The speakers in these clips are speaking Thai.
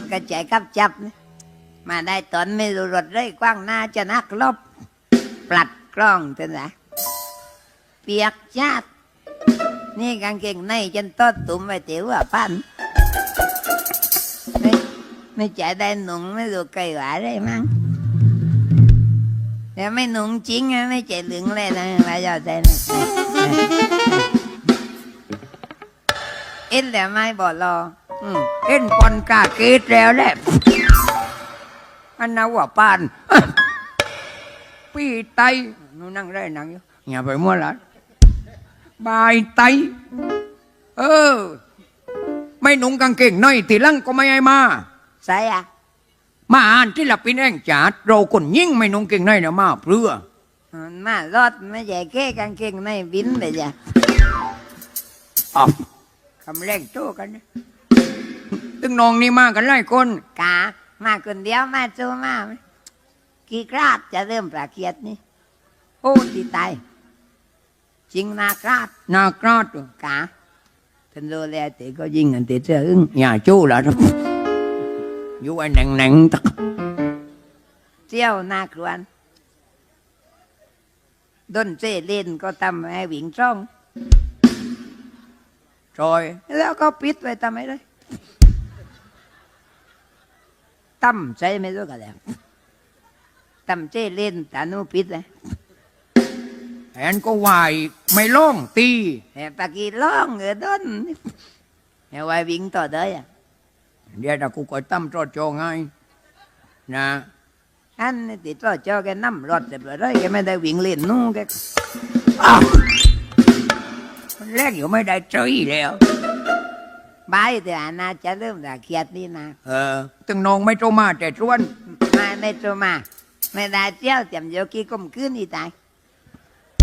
นกระจายกับจับ มาได้ตอนไม่รู้รถเลยกว้างหน้าจะนักลบ ปลัดกล้องเถอะนะเปียกชาตินี่กางเกงในจนต้นตุ่มไปเตี๋ยวอะพันไม่ไม่จ่ายได้หนุ่งไม่รู้ไกลหวาได้มั้งแต่ไม่หนุ่งจริงอะไม่ใจเหลืองเลยนะมาเจ้าใจนะเอ็นแล้วไม่บอกรอ อืมเอ็นปอนกาเกตแล้วแหละ อันนั้นว่าปานปีไตหนูนั่งได้นั่งอยู่อย่าไปมั่วละบายไต เออ ไม่หนุ่งกางเกงในตีลังก็ไม่ให้มา ใส่อะมาอ่านที่ละปินแองจัดเราคนยิ่งไม่หนุ่งเกงในเนี่ยมาเพื่อมันมารถไม่ใช่แค่กางเกงในบินไปจ้ะอ้าว คำแรกโตกันนะ ตึงน้องนี่มากันหลายคนกามาคนเดียวมาโจมาไหมกี่กราดจะเริ่มประเกียดนี่โอ้ตีตายจริงนากราดนากราดกาท่านดูแลเตะก็ยิงกันเตะเสื้ออึ้งอย่าจู้ละครับอยู่ไอ้แหน่งแหน่งๆตักเจียวนาครวนดนเจเล่นก็ทำให้วิ่งช่องจอย แล้วก็ปิดไว้ทำไมเลย ตั้มใจไม่รู้กันแล้วตั้มเจเล่นตานูปิดเลยแอนก็วายไม่ล่องตีแต่ปากกีร้องเออดนเฮ้ยไว้วิ่งต่อเด้อเดี๋ยวถ้ากูก็ตั้มจอดจอไงนะอันนี้ติดต่อเจ้าแกนั่มรถเรียบร้อยแกไม่ได้วิ่งเล่นนู่นแกอ้าวมันแรกอยู่ไม่ได้เจอแล้ว บายแต่อานาจะเริ่มด่าเกียดนี่นะเออตึงนองไม่โตมาแต่ชวนมาไม่โทรมา ไม่ได้เจ้าเตรียมโยกี้ก้มขึ้นอีตาย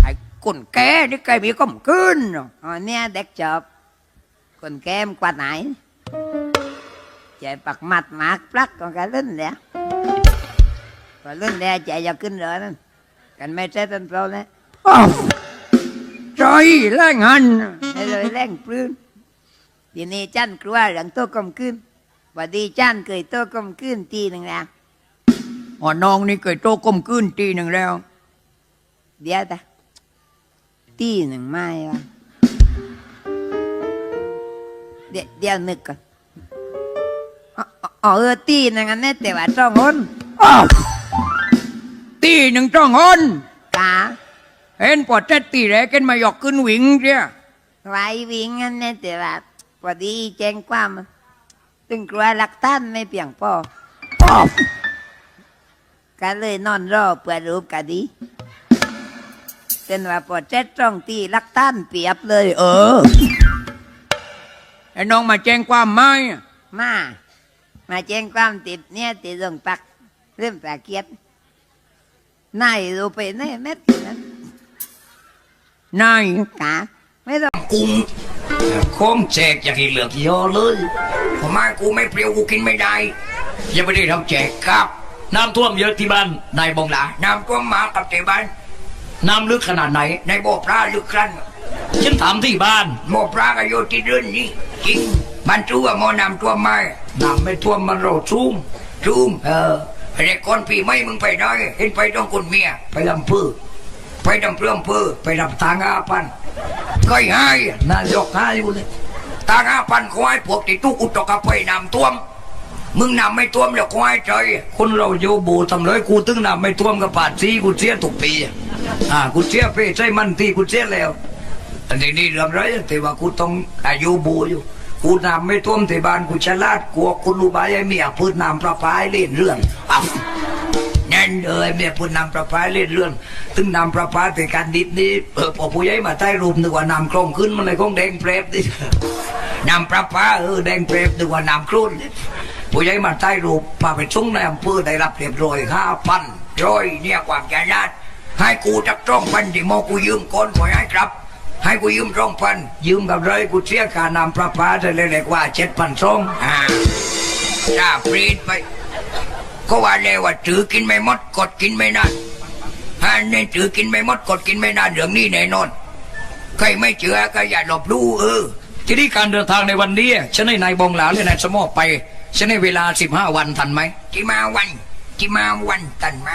ไอ้คนแก่นี่ใครมีก้มขึ้นเนาะอ๋อเนี่ยเด็กจบคนแก้มกว่าไหนใจปักมัดหมากปลักของกันเล่นแล้วพอเล่นแล้วใจจะขึ้นเลยนั่นกันไม่ใช่ต้นโปรแล้วอ้าวใจแรงหันให้เลยแรงปลื้น ทีนี้จันกลัวเรื่องโตก้มขึ้นว่าดีจันเคยโตก้มขึ้นทีหนึ่งแล้วอ๋อน้องนี่เคยโตก้มขึ้นทีหนึ่งแล้ว เดี๋ยวแต่ตีหนึ่งไม่วะเดี๋ยวเดี๋ยวนึกก่อนอ๋ออ๋อเออตีหนึ่งอันนี้แต่ว่าจ้องคนอ้าวตีหนึ่งจ้องหอนกาเห็นปอดเจ็ดตีแรกกันมาหยอกขึ้นหวิงเจ้าไว้วิ่งอันนี้แต่ว่า พอดีแจ้งความตึงกลัวหลักท่านไม่เพียงพออ้าวก็เลยนอนรอเพื่อรูปกะดีเป็นว่าพอเจ็ดจ้องตีหลักท่านเปรียบเลย เออไอ้น้องมาแจ้งความไหมมา มาแจ้งความติดเนี่ยติดโรงพักเรื่องประเกียดนายรู้ไปแน่เม็ดนั้นนายกาไม่ต้องกูโค้งแจกอย่างที่เหลือกเยอะเลยผมมากูไม่เปรี้ยวกูกินไม่ได้ ยังไม่ได้ทำแจกครับ น้ำท่วมเยอะที่บ้านนายบงหลาน้ำท่วมหมากับที่บ้าน น้ำลึกขนาดไหนในบ่อปลาลึกครั้นฉันถามที่บ้านบ่อปลาก็อยู่ที่เรือนนี่จริงมันรู้ว่าหมอน้ำท่วมไหมน้ำไม่ท่วมมันโรซูมซูมเออไอ้คนปีไม่มึงไปได้เห็นไปต้องคนเมียไปลำพือไปดำเพื่อมเพื่อไปดับทางอาพัน ก็ให้นายกให้อยู่เลยทางอาพันควายพวกที่ตุกอุตกะไปนำท่วม มึงนำไม่ท่วมแล้วควายใจคนเราอยู่บูทำเลยกูตึงนำไม่ท่วมกับปาดซีกูเสียทุกปีอ่ากูเสียไปใช่มันที่กูเสียแล้วอันนี้นี่เรื่องไรแต่ว่ากูต้องอายุบูอยู่กูนำไม่ท่วมที่บ้านกูฉลาดกลัวคุณรู้บายไอ้เมียพูดนำประปายเล่นเรื่องอ้าว นั่นเลยแม่พูดนำประปาเล่นเรื่องตึงนำประปาแต่การดิบนี่เออพอผู้ใหญ่มาใต้รูปนึกว่านำโครงขึ้นมันเลยคงแดงเปรบดินำประปาเออแดงเปรบนึกว่านำครุ่นผู้ใหญ่มาใต้รูปมาไปชุ่งในอำเภอได้รับเรียบร้อยห้าพันร้อยเนี่ยความใจรัดให้กูจักจ้องพันที่โมกูยืมก้อนขอให้ครับให้กูยืมจ้องพันยืมกับเลยกูเสียค่านำประปาได้เลยเรียกว่าเจ็ดพันสองอ่าจ้าปรีดไป ก็ว่าแล้วว่าถือกินไม่หมดกดกินไม่นานฮะเนี่ยถือกินไม่หมดกดกินไม่นานเรื่องนี้แน่นอนใครไม่เชื่อก็อย่าหลบลู่เออทีนี้การเดินทางในวันนี้ฉันให้นายบองหลาและนายสมอไปฉันให้เวลาสิบห้าวันทันไหมที่มาวันที่มาวันตันไหม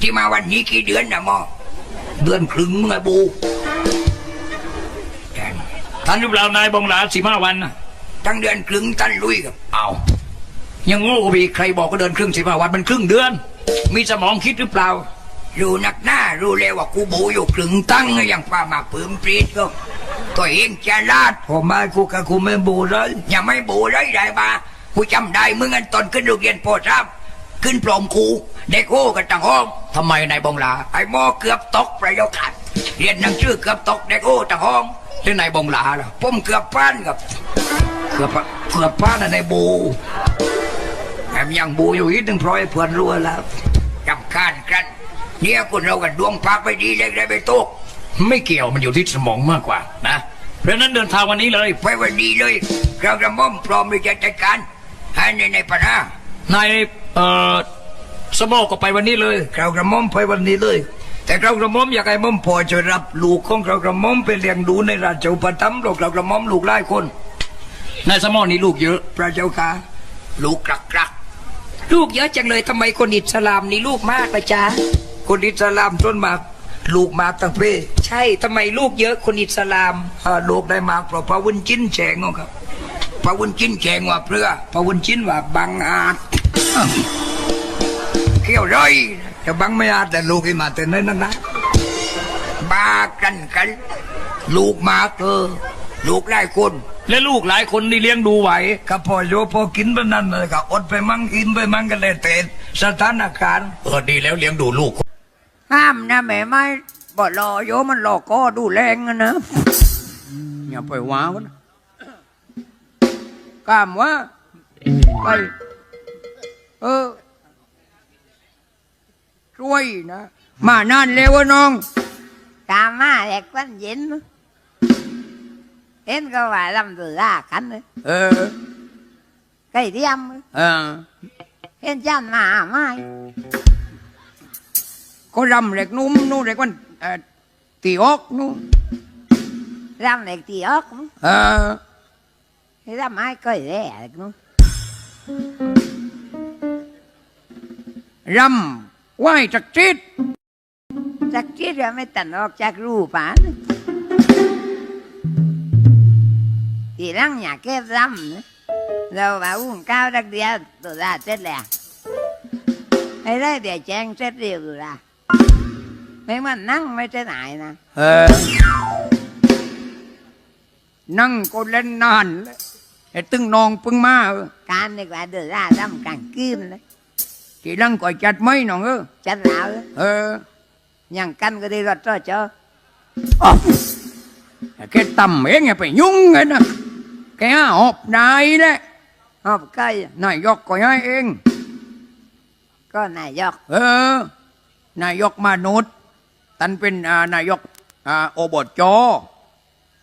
ที่มาวันนี้กี่เดือนนะหมอเดือนครึ่งมึงไงบูทันหรือเปล่านายบงหลาสิบห้าวันนะทั้งเดือนครึ่งตันลุยกับเอา ยังโง่ไปอีใครบอกก็เดินครึ่งสิบห้าวันมันครึ่งเดือน มีสมองคิดหรือเปล่ารู้นักหน้ารู้เลยว่ากูบูอยู่ครึ่งตั้งอย่างป้ามาปืมปรีดก็ตัวเองจะลาดผมมากูกับกูไม่บูเลยยังไม่บูเลยได้ปะกูจำได้เมื่อเงินตอนขึ้นโรงเรียนโปรทราบขึ้นปลอมครูเด็กโอ้กันต่างห้องทำไมนายบงลาไอ้หมอเกือบตกประโยคขัดเรียนหนังสือเกือบตกเด็กโอ้ต่างห้องหรือนายบงลาล่ะผมเกือบพันกับเกือบเกือบพลานะนายบู แถมยังบูอยู่อีกหนึ่งเพราะไอ้เพื่อนรัวแล้วจำคานกันเนี่ยคนเรากันดวงพักไปดีเล็กได้ไปตกไม่เกี่ยวมันอยู่ที่สมองมากกว่านะเพราะนั้นเดินทางวันนี้เลย ไปวันดีเลยเรากระม่อมพร้อมที่จะจัดการให้ในในปัญหานายเอ่อสมองก็ไปวันนี้เลยเรากระม่อมไปวันนี้เลย แต่เรากระม่อมอยากให้ม่อมพอจะรับลูกของเรากระม่อมไปเลี้ยงดูในราชอุปถัมภ์เรากระม่อมลูกหลายคนนายสมองนี่ลูกเยอะพระเจ้าค่ะลูกกรักกรัก ลูกเยอะจังเลยทำไมคนอิสลามนี่ลูกมากละจ๊ะคนอิสลามต้นมากลูกมากตั้งเพใช่ทำไมลูกเยอะคนอิสลามอ่าลูกได้มากเพราะพระวุนจิ้นแฉงเอาครับพระวุนจิ้นแฉงว่าเพื่อพระวุนจิ้นว่าบังอาจอ้าวเขี้ยวร้อยจะบังไม่อาจแต่ลูกให้มาแต่นั้นนะบากันกัน ลูกมากเออ ลูกหลายคน และลูกหลายคนนี่เลี้ยงดูไหวก็พอโยพอกินไปนั่นเลยก็อดไปมั่งกินไปมั่งกันเลยแต่สถานการณ์เออดีแล้วเลี้ยงดูลูกห้ามนะแม่ไม่บ่รอโยมันหลอกก็ดูแรงอะนะอย่าไปว้าวนะกามว่าไปเออช่วยนะ มานานแล้ววะน้องกามาแหกวันเย็น เห็นก็ว่าลำตัวลากันเลยเออไก่เทียมเออเห็นจันมาไม่ก็รำเหล็กนุ่มนู่นเหล็ กมันเอ่อตีออกนู่นรำเล็กตีออกเออรำไม้ก้อยแร่เล็กนู้นรำไหวจักจิตจากที่เราไม่ตันออกจากรูป่านทีหลัง อยากเก็บรำนะเราว่าอุ้งก้าวดักเดียวตัวลาเสร็จแล้วให้ได้เดี๋ยวแจ้งเสร็จเร็วตัวลาไม่มันนั่งไม่ได้ไหนนะเออนั่งก็เล่นนานแล้วไอ้ตึงนองปึงมาเออการดีกว่าเดือดร้อนรำกลางคืนเลยทีหลังก็จัดไม่น้องเออจัดแล้วเออยังกันก็ได้รถเจ้าเจ้าอ๋อแกต่ำเองไงไปยุ่งไงนะแกหอบนายแหละหอบก้อยนายกก็ให้เอง ก็นายกเออ นายกมนุษย์ตันเป็นอ่านายกอ่าโอบจ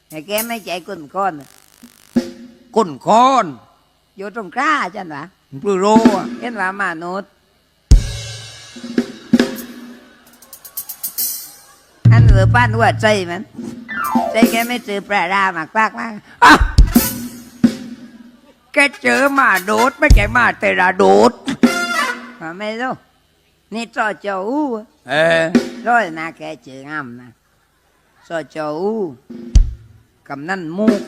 แต่แกไม่ใจกุนก้อนกุนคอน อยู่ตรงกล้าจันวะปลือโรอะเห็นว่ามนุษย์อันเหลือป้านหัวใจมันใจแกไม่เจอปลาดามากปากมากอะ แกเจอหมาโดดไม่ใช่หมาแต่ละโดดว่าไม่รู้นี่จอเจ้าอู้เออร้อยนะแกเจองามนะจอเจ้าอู้กำนันมูก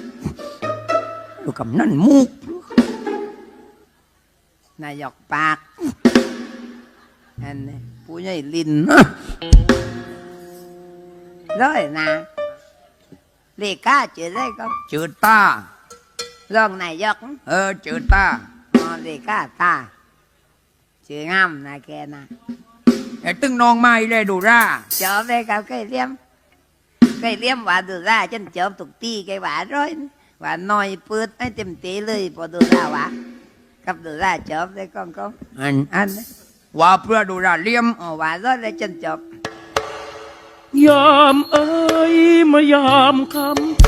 ดูกำนั่นมุกนายกปากอันนี้ผู้ใหญ่ลินร้อยนะเลขาเจอได้ก็จืดตา รองนายก เออจืดตาอ๋อเลขาตาเจองามนะแกนะไอ้ตึงนองไม้เลยดูร่าจอบได้กับไก่เลี้ยมไก่เลี้ยมว่าดูได้จนจอบตุกตีไก่หวาร้อยนะว่าน้อยเปิดให้เต็มตีเลยพอดูได้วะกับดูได้จอบได้ก้องก้องอันอันนี้ว่าเพื่อดูร่าเลี่ยมอ๋อว่าร้อยได้จนจบยอมเอ้ยมายอมคำ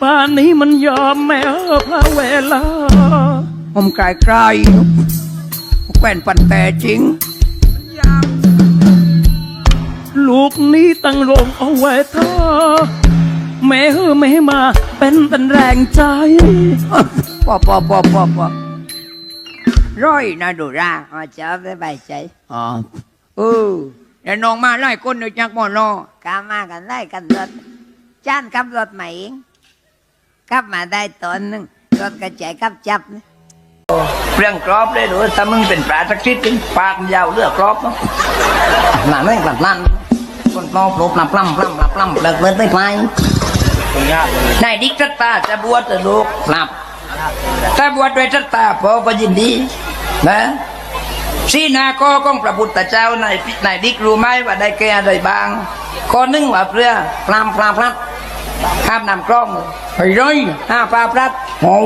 ป่านนี้มันยอมแม้พระเวลา ผมกลายกลายแกวนปันแต่จริง ลูกนี้ตั้งโรงเอาไว้ท่าแม่เฮอแม่มาเป็นเป็นแรงใจปอปอปอปอปอร้อยนะดูราอ๋อชอบได้ใบใจอ๋อเออแล้วน้องมาไล่คนเดียวจากหมอลอกามากันไล่กันรถจ้านขับรถใหม่เอง ขับมาได้ตอนหนึงรถกระจายขับจับนะเรื่องกรอบเลยดูถ้ามึงเป็นปลาสักทิศถึงปากมันยาวเลือกกรอบเนาะหนาไม่กลับลั่นคนปลอบหลบหลับปล้ำปล้ำหลับปล้ำเลิกเลิกไม่ไปนายดิกรัตตาจะบวชแต่ลูกหลับ ถ้าบวชด้วยรัตตาพ่อก็ยินดีนะสีนาก็ของพระพุทธเจ้านายพินายดิกรู้ไหมว่าได้แก่อะไรบ้างข้อหนึ่งว่าเพื่อปล้ำปล้ำพลัด ข้ามนำกล้องไอ้ร้อยห้าปลาพลัดโอ้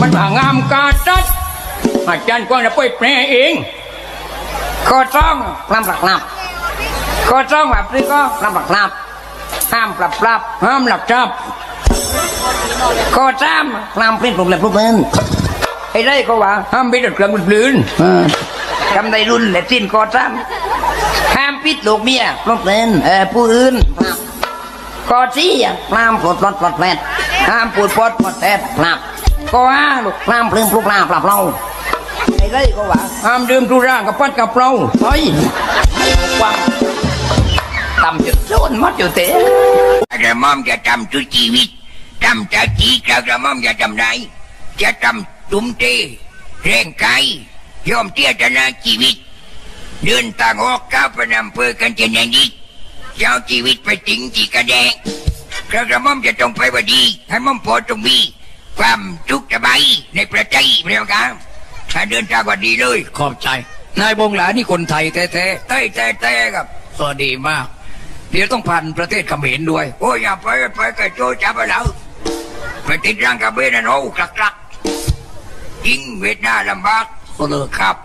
มันหางามกาจัดอาจารย์กวางจะไปแปลเองข้อสองปล้ำปลักหลับข้อสองว่าเพื่อก็ปล้ำปลักหลับห้ามปรับปรับห้ามหลักจับข้อสามปล้ำปลิ้นปลุกเล็บปลุกเล่นไอ้ไรก็ว่าห้ามไปดัดเครื่องบลืนกำในรุ่นและสิ้นข้อสามห้ามปิดลูกเมียปลุกเล่นเออผู้อื่นปล้ ข้อสี่อะำปล้ำปลดปลดปลดแผลดห้ามปูดปอดปอดแตดปลับข้อห้าลูกปล้ำปลิ้นปลุกลาปลับเราไอ้ไรก็ว่าห้ามดื่มทุร่างกับปัดกับเราเฮ้ยกว้างต่ำจุดโซนมัดอยู่เตะกระหม่อมจะทำทุกชีวิตทำจากจีกระหม่อมจะทำได้จะทำตุ้มเตแรงกายยอมเทียตนาชีวิตเดินต่างออกก้าวไปนำเพื่อกันจะแน่นิดจะ เอาชีวิตไปถึงที่กระแดงกระหม่อมจะต้องไปวันดีให้หม่อมพอตรงมีความทุกข์สบายในประเทศเรียวกันถ้าเดินทางวันดีเลย ขอบใจ นายบงหลานี่คนไทยแท้เต้เต้เต้ครับๆก็ดีมาก เดี๋ยวต้องผ่านประเทศเขมรด้วย โอ้ยอย่าไปไปกับโจจับไปแล้วไปติดร่างกับเบนนะโอ้กลักกลักจริงเวียดนามลำบากก็เลิกครับ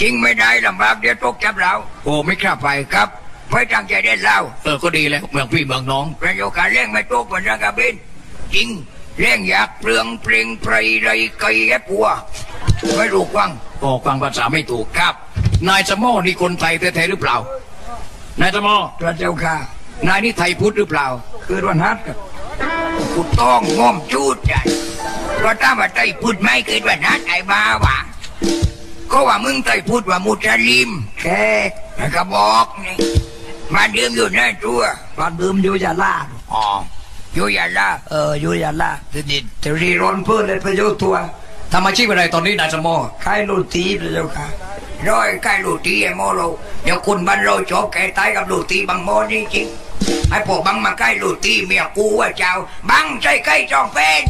จริงไม่ได้ลำบากเดี๋ยวตกจับเราโอ้ไม่กล้าไปครับ ไปตั้งใจเด็ดเราเออก็ดีแล้วเมืองพี่เมืองน้องประโยชน์การเลี้ยงไม่ตกบนร่างกับเบนจริงเลี้ยงอยากเปลืองเปล่งไพรไรไก่แอบปัวไม่รู้กว้างโอ้ฟังภาษาไม่ถูกครับ นายสมอนี่คนไทยแท้ๆหรือเปล่านายสมอพระเจ้าค่ะนายนี่ไทยพุทธหรือเปล่า คือวันฮัทครับกูต้องง่อมจูดใจเพราะถ้าว่าใจพูดไม่เกิดวันฮัทไอ้บ้าวะก็ว่ามึงใจพูดว่ามุสลิมแค่แล้วก็บอกนี่ มาดื่มอยู่ในตัวบ้านเดิมอยู่ยาลาอ๋ออยู่ยาลาเอออยู่ยาลาทีนี้จะรีร้อนเพื่อเลยประโยชน์ตัวทำอาชีพอะไรตอนนี้นายสมอขายโรตีพระเจ้าค่ะร้อยขายโรตีไอ้โมโลเดี๋ยวคนบ้านเราชอบแก่ตายกับโรตีบางโมนี่จริงให้พวกบังมาใกล้โรตีเมียกูว่าเจ้า บังใจใกล้จองเป็น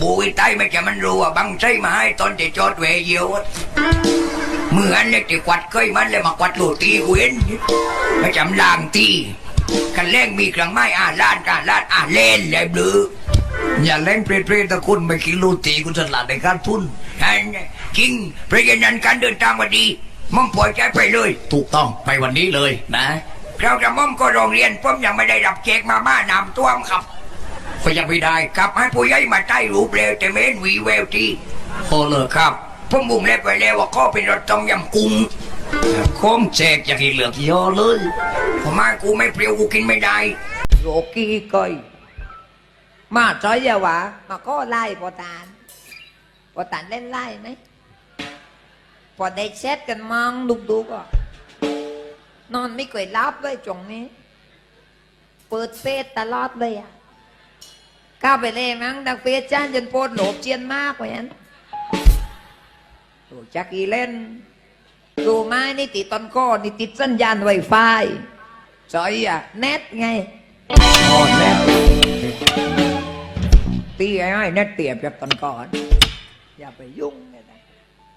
บุยตายไม่จะมันรู้ว่าบังใจมาให้ตอนจะจอดเวเยียวอะ เหมือนเลยที่กวัดเคยมันเลยมากวัดโรตีกูเห็นไม่จำลางตีกันแรงมีเครื่องไม้อ่าลานการลานอ่าเล่นเลยบลืออย่าเล่นเปรตๆตะคุณไม่คิดรูตีคุณฉลาดในการทุนนั่นน่ะจริงเพราะฉะนั้นการเดินทางวันดีมั่งปล่อยใจไปเลย ถูกต้องไปวันนี้เลยนะเราจะมั่มก็โรงเรียนผมยังไม่ได้รับเช็คมาม่านำตัวมครับก็ยังไม่ได้กลับให้ผู้ใหญ่มาใต้รูปเร็วแต่เมนวีเวลทีโอเลยครับ ผมบุ้มเล็บไปแล้วว่าข้อเป็นรถต้มยำกุ้งค้งแจกอย่างอีเหลือกยอเลยผมมากูไม่เปรี้ยวกูกินไม่ได้โรกี้ก้อยมาจอยยาวะมาก็ไล่พอตานพอตานเล่นไล่ไหมพอได้เช็ดกันมองดุกดุกๆอะนอนไม่เคยรับเลยจงนี้ เปิดเฟซตลอดเลยอะก้าวไปเลยมั้งดังเฟซจ้านจนโพดโหลบเจียนมากกว่านั้น โอ้จักอีเล่นดูไหมนี่ติดต้นก้อนี่ติดสัญญาณไวไฟจอยอะเน็ตไงอ่อนแล้วตีไอ้ไอ้เน็ตเตียบจากตอนก่อน อย่าไปยุ่งเลยนะ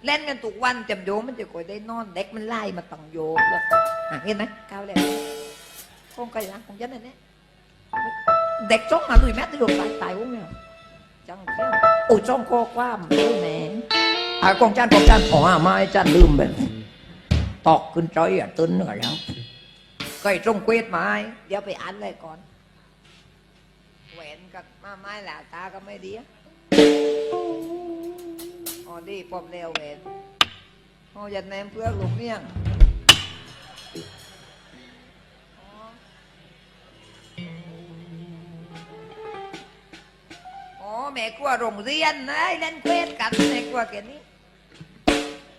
เล่นกันทุกวันจำโยมันจะคอยได้นอนเด็กมันไล่มาตังโยแล้วอะเห็นไหมก้าวเลยคงไกลหลังของยันนั่นเนี่ยเด็กจ้องมาลุยแม่ตะโยตายตายวงเนี่ยจังเที่ยวโอ้ยจ้องคอความโอ้ยแหม ไอ้กองจานกองจานอ๋อไม้จานลืมไปตอกขึ้นจอยอะตื่นเหน่อยแล้วก็ไอ้จงเกวดไม้เดี๋ยวไปอ่านเลยก่อนแหวนกับมาไม้หลาตาก็ไม่ดีอ๋อดีปอมเร็วแหวนอ๋อยันแนมเพื่อหลุมเนี่ยงอ๋อแม่กลัวโรงเรียนนะไอ้เล่นเควสกันแม่กลัวแค่นี้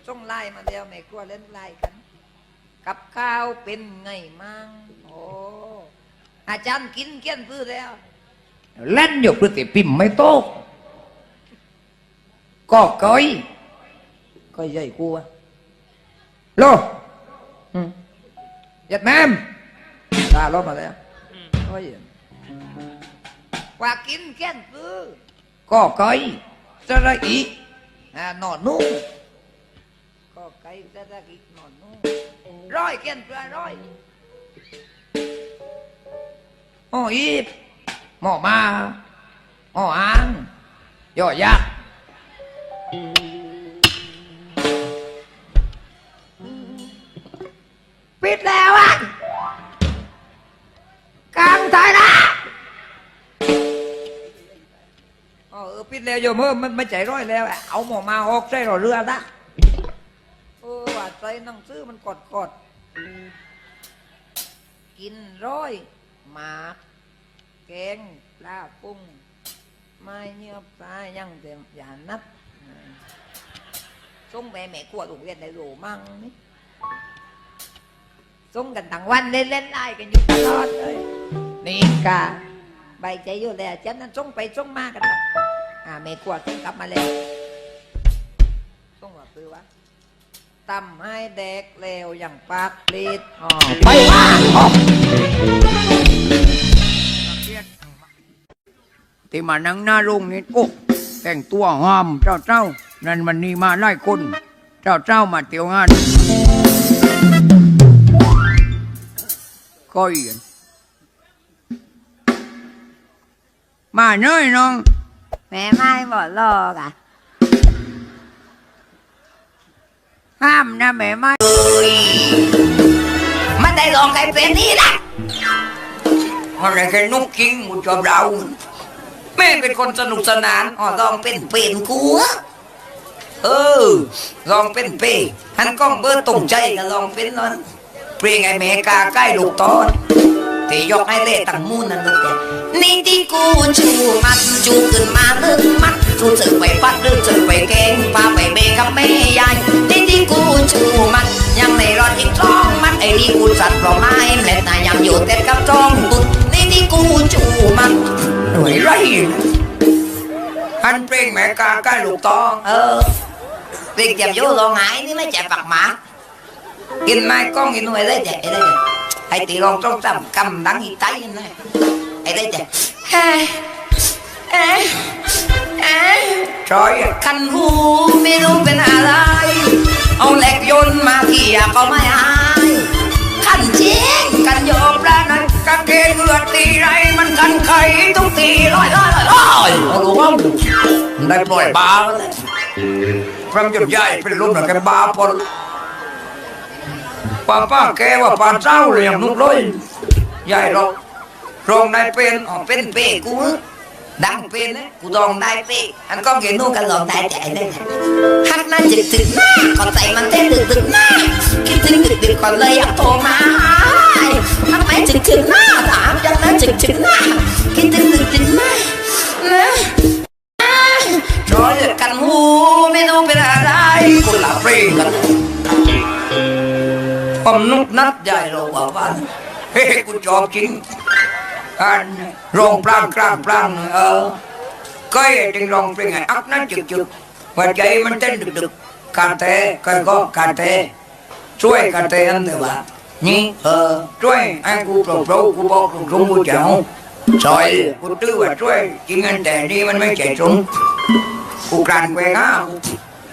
ส่งไล่มาแล้วแม่กลัวเล่นไล่กัน กับข้าวเป็นไงมั่งโอ้อาจารย์กินเกี้ยนพื้นแล้วเล่นอยู่พฤติพิมพ์ไม่โตกก็ก้อยก็ใหญ่กลัวโลอืมยัดแมมตาลบมาแล้วโอ้ยว่ากินเกี้ยนพื้นก็ก้อยสระอีอ่านอนนุ่งก็ ไก่จะได้กินนอนนุ่งร้อยเกี้ยนพื้นร้อยโอ้อีบหมอมาหมออ่างย่อยักษ์ปิดแล้วอะกลางตายนะอ๋อปิดแล้วโยมเออมันไม่ใจร้อยแล้ว เอาหมอมาออกใส่รอเรือนะ เออว่าใจหนังซื้อมันกดกดกินร้อยหมากแกงปลาปุ้งไม่เงียบตายยังแต่อย่านับส่งแม่แม่กลัวโรงเรียนในโรมั่งนี่ส่งกันทั้งวันเล่นเล่นไล่กันอยู่ตลอดเลยนี่กาใบใจอยู่แล้วฉันนั้นส่งไปส่งมากันอ่าเมกวดส่งกลับมาแล้วส่งว่าคือว่า ตำให้เด็กเลวอย่างปากปลีดอ๋อไปว่าที่มานั่งหน้าโรงนี่โอ้แต่งตัวงามเจ้าเจ้า นั่นวันนี้มาไล่คนเจ้าเจ้ามาเที่ยวงานก้อยมาเน้อยน้อง แม่ไม่บอกรอกะ ห้ามนะแม่ไม่มันได้ลองใครเป็นนี่ละอะไรแค่นุกกิ้งมุจอบเราแม่เป็นคนสนุกสนานอ๋อลองเป็นเป็นกูอะเออ ลองเป็นเปหันกล้องเบอร์ตรงใจก็ลองเป็นนอนเพลงไอ้เมกาใกล้ลูกตอนที่ยกให้เล่ตั้งมูนนั่นลูกแกนี่ที่กูชูมันจูขึ้นมาลึกมัด จูสึกไปปัดลึกสึกไปแกงพาไปเบกับแม่ยายนี่ที่กูชูมันยังไม่รอดอีกสองมัดไอ้นี่กูสัตว์เพราะไม้แม่ตายังอยู่แต่กับจ้องตุดนี่ที่กูชูมันหน่วยไรฮันเพลงแม่กาใกล้ลูกตอง เออเรียกจับยลองหายนี่ไม่จับปากหมากินไม้ก้องกินหน่วยได้จ้ะไอ้ได้จ้ะไอ้ตีรองต้องจำกำดังอีไตนั่ไอ้ได้จ้ะเฮ้เอ๊ะเอ๊ะจอยคันหูไม่รู้เป็นอะไร เอาเหล็กโยนมาเขี่ยก็ไม่อายคันจริงกันโยบแล้วนะกางเกงเลือดตีไรมันกันไขต้องตีร้อยร้อยร้อยร้อยเอาลูกเอาได้ปล่อยบาแล้วแหละพรำหยุดใหญ่เป็นรูปหนังแกบาพอป้าป้าแกว่าป้าเจ้าเรียงนุกเลยใหญ่เรารองได้เป็นอ๋อเป็นเป้กู ดังเป็นกูลองได้เป้อันก็เห็นนู่นกันลองได้ใจเลยฮักน่าจึกถึงหน้าก็ใจมันเต้นตึกตึกหน้าคิดถึงดึกดึกก่อนเลยอยากโทรมาฮักไม่จึกถึงหน้าถามยังนะจึกถึงหน้าคิดถึงดึกดึกหน้านะจอยกันหูไม่รู้เป็นอะไรคนละเพลงกันผมนุกนัดใหญ่เราว่าวันเฮ้กูชอบจริง rong plang plang plang ờ. Cái tiếng rong plang này ấp nó chực chực và chạy mình tên được được. Cà tê cây có cà tê chuối cà tê ăn được bạn nhí ờ. Chuối ăn cu trầu trầu cu bò trầu trúng cu chảo. Rồi cu tư và chuối chỉ ăn tè đi mình mới chạy xuống cu càng quê á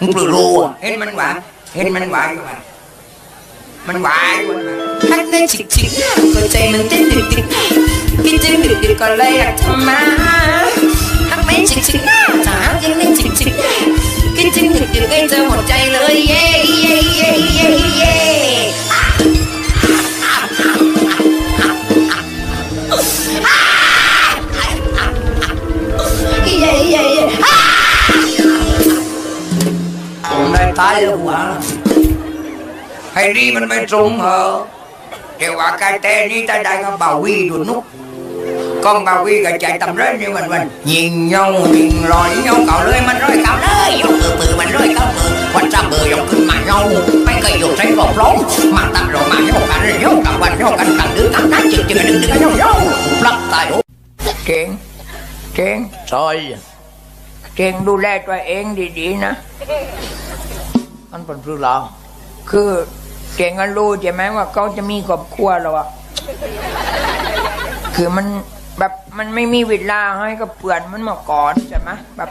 cu luôn hết mình bạn hết mình bạn các bạn มันหวานทักได้ฉิกฉิกหัวใจมันเต้นดึกดึกพี่จึงดึกดึกก็เลยอยากทำมาทักไม่ฉิกฉิกจ๋ายังไม่ฉิกฉิกพี่จึงดึกดึกก็จอหมดใจเลยเย้เย้เย้เย้เย้ผมได้ตายแล้วหัว hay đi mình mới trúng hờ. Kiểu quả cái tê đi ta đại con bà quy đùn nút. Con bà quy cả chạy tầm rết như mình mình. Nhìn nhau nhìn rồi nhau cậu lưới mình rồi cậu lưới, dòng cự bự mình rồi cậu bự quanh trăm bờ dòng cự mà nhau. Mấy cây dòng sấy vòng rốn mà tầm rồi mà nhau cả rồi nhau cả quanh nhau cảnh cạnh đứng cắn cắn chừng chừng đừng đứng nhau nhau. Lắp tài đủ chuyện chuyện rồi chuyện ดูแลตัวเองดีๆนะมันเป็นเรื่องราวคือ เจงก็รู้ใช่ไหมว่าเขาจะมีครอบครัวหรอวอะคือมันแบบมันไม่มีเวลาให้กับเพื่อนมันมาก่อนใช่ไหมแบบ